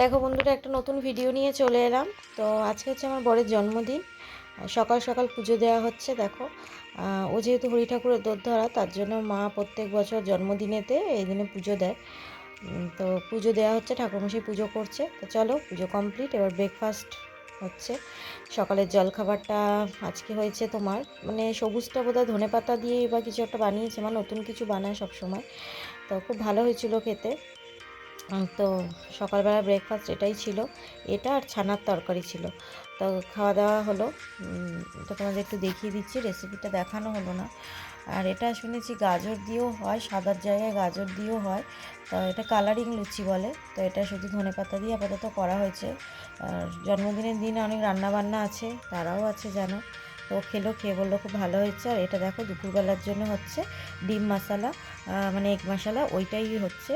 দেখো বন্ধুরা, একটা নতুন ভিডিও নিয়ে চলে এলাম। তো আজকে হচ্ছে আমার বরের জন্মদিন। সকাল সকাল পুজো দেওয়া হচ্ছে, দেখো। ও যেহেতু হরি ঠাকুরের দোর ধরা তার জন্য মা প্রত্যেক বছর জন্মদিনেতে এই দিনে পুজো দেয়। তো পুজো দেওয়া হচ্ছে, ঠাকুরমশাই পুজো করছে। তো চলো, পুজো কমপ্লিট এবার ব্রেকফাস্ট হচ্ছে। সকালের জলখাবারটা আজকে হয়েছে তোমার। মানে সবুজটা বোধহয় ধনে পাতা দিয়ে বা কিছু একটা বানিয়েছে মানে নতুন কিছু বানায় সব সময় তো খুব ভালো হয়েছিল খেতে। তো সকালবেলা ব্রেকফাস্ট এটাই ছিল। এটা আর ছানার তরকারি ছিল। তো খাওয়া দাওয়া হলো তো তোমাদের একটু দেখিয়ে দিচ্ছি রেসিপিটা দেখানো হলো না। আর এটা শুনেছি গাজর দিয়েও হয়, সাদার জায়গায় গাজর দিয়েও হয়। তো এটা কালারিং লুচি বলে। তো এটা শুধু ধনে পাতা দিয়ে আপাতত করা হয়েছে। আর জন্মদিনের দিন অনেক রান্না বান্না আছে, তারাও আছে জানো ও খেলো খেয়ে বলল, খুব ভালো হয়েছে। আর এটা দেখো, দুপুরবেলার জন্য হচ্ছে ডিম মশালা মানে এগ মশালা, ওইটাই হচ্ছে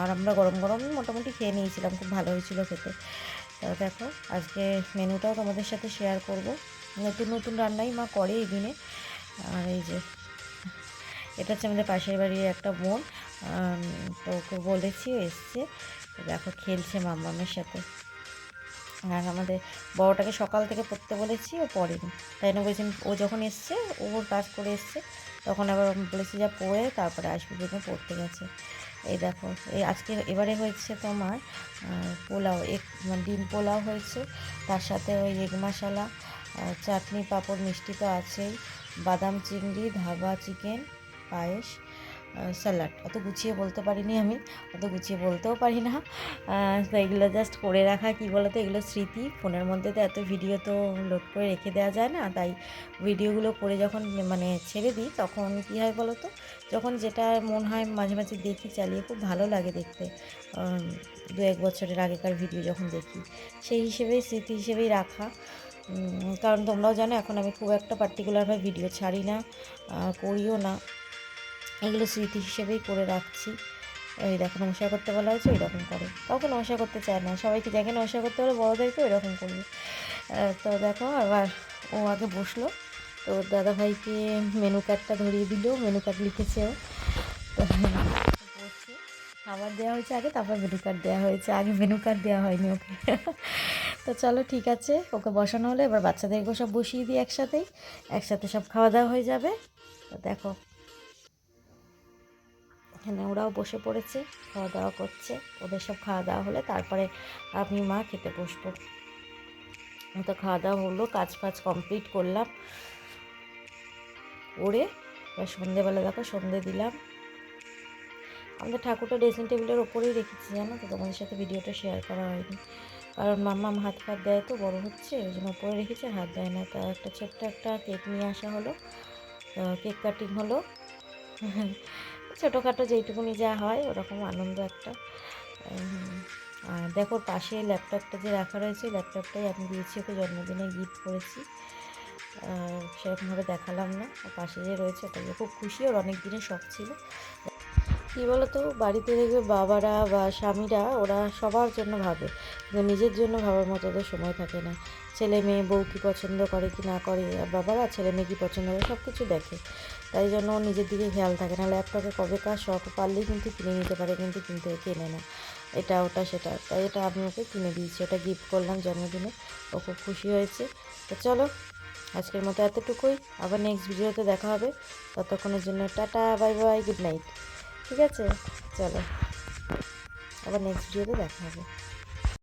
আর আমরা গরম গরম মোটামুটি খেয়ে নিয়েছিলাম, খুব ভালো হয়েছিল খেতে। তো দেখো, আজকে মেনুটাও তোমাদের সাথে শেয়ার করব। নতুন নতুন রান্নাই মা করে এই দিনে। আর এই যে, এটা হচ্ছে আমাদের পাশের বাড়ির একটা বোন তো ওকে বলেছি এসছে। দেখো, খেলছে মামামের সাথে। আর আমাদের বড়টাকে সকাল থেকে পড়তে বলেছি, ও পড়েনি। তাই জন্য বলেছেন ও যখন এসছে ওর কাজ করে এসছে, তখন আবার বলেছি, যা পড়ে, তারপরে আসবে যখন পড়তে গেছে। এই দেখো, এই আজকে এবারে হয়েছে তোমার পোলাও, এক মানে ডিম পোলাও হয়েছে, তার সাথে ওই এগ মশলা চাটনি পাঁপড় মিষ্টি তো আছেই, বাদাম চিংড়ি, ধাবা চিকেন, পায়েস স্যালাড। অত গুছিয়ে বলতে পারিনি আমি, অত গুছিয়ে বলতেও পারি না। তো এগুলো জাস্ট করে রাখা, কী বলো তো এগুলো স্মৃতি। ফোনের মধ্যে তো এত ভিডিও তো লোড করে রেখে দেওয়া যায় না, তাই ভিডিওগুলো করে যখন মানে ছেড়ে দিই, তখন কী হয় বলো তো যখন যেটা মন হয় মাঝে মাঝে দেখি, চালিয়ে খুব ভালো লাগে দেখতে। দু এক বছরের আগেকার ভিডিও যখন দেখি, সেই হিসেবেই, স্মৃতি হিসেবেই রাখা। কারণ তোমরাও জানো, এখন আমি খুব একটা পার্টিকুলারভাবে ভিডিও ছাড়ি না করিও না। এগুলো স্মৃতি হিসেবেই করে রাখছি। এই দেখো নমস্কার করতে বলা হয়েছে ওই রকম করে। কাউকে নমস্কার করতে চায় না, সবাইকে যাকে নমস্কার করতে বলে বড়োদেরকে ওই রকম করবে তো দেখো আবার ও আগে বসল। তো দাদাভাইকে মেনু কার্ডটা ধরিয়ে দিল মেনু কার্ড লিখেছে ও। খাবার দেওয়া হয়েছে আগে, তারপর মেনু কার্ড দেওয়া হয়েছে। আগে মেনু কার্ড দেওয়া হয়নি ওকে। তো চলো ঠিক আছে, ওকে বসানো হলে। এবার বাচ্চাদেরকেও সব বসিয়ে দিই একসাথেই। একসাথে সব খাওয়া দাওয়া হয়ে যাবে। তো দেখো এখানে ওরাও বসে পড়েছে খাওয়া দাওয়া করছে। ওদের সব খাওয়া দাওয়া হলে তারপরে আমি, মা খেতে বসবো। তো খাওয়া দাওয়া হলো, কাজ ফাজ কমপ্লিট করলাম। করে এবার সন্ধেবেলা দেখো, সন্ধে দিলাম। আমাদের ঠাকুরটা ড্রেসিং টেবিলের ওপরেই রেখেছি, জানো তো? তোমাদের সাথে ভিডিওটা শেয়ার করা হয়নি। কারণ মাম্মাম হাত ফাত দেয় তো, বড় হচ্ছে, ওই জন্য ওপরে রেখেছে হাত দেয় না। তা একটা ছোট্ট একটা কেক নিয়ে আসা হলো। কেক কাটিং হলো। ছোটোখাটো যেইটুকুনি যা হয়, ওরকম আনন্দ একটা। আর দেখো, পাশে ল্যাপটপটা যে রাখা রয়েছে ল্যাপটপটাই আমি দিয়েছি, ওকে জন্মদিনে গিফট করেছি। সেরকমভাবে দেখালাম না। পাশে যে রয়েছে, ওটা খুব খুশি, ওর অনেক দিনের শখ ছিল। কী বলতো? বাড়িতে দেখবে বাবারা বা স্বামীরা ওরা সবার জন্য ভাবে। কিন্তু নিজের জন্য ভাবার মতো ওদের সময় থাকে না। ছেলে মেয়ে বউ কী পছন্দ করে কি না করে, আর বাবারা ছেলে মেয়ে কী পছন্দ করে সব কিছু দেখে। তাই জন্য নিজের দিকে খেয়াল থাকে না। ল্যাপটপে কবে কার শখ পারলেই কিন্তু কিনে নিতে পারে, কিন্তু কিনতে কেনে না। এটা, ওটা, সেটা। তাই এটা আমি ওকে কিনে দিয়েছি। ওটা গিফট করলাম জন্মদিনে। ও খুব খুশি হয়েছে। তো চলো, আজকের মতো এতটুকুই। আবার নেক্সট ভিডিওতে দেখা হবে। ততক্ষণের জন্য tata bye bye good night ঠিক আছে? চলো। আবার নেক্সট ভিডিওতে দেখা হবে।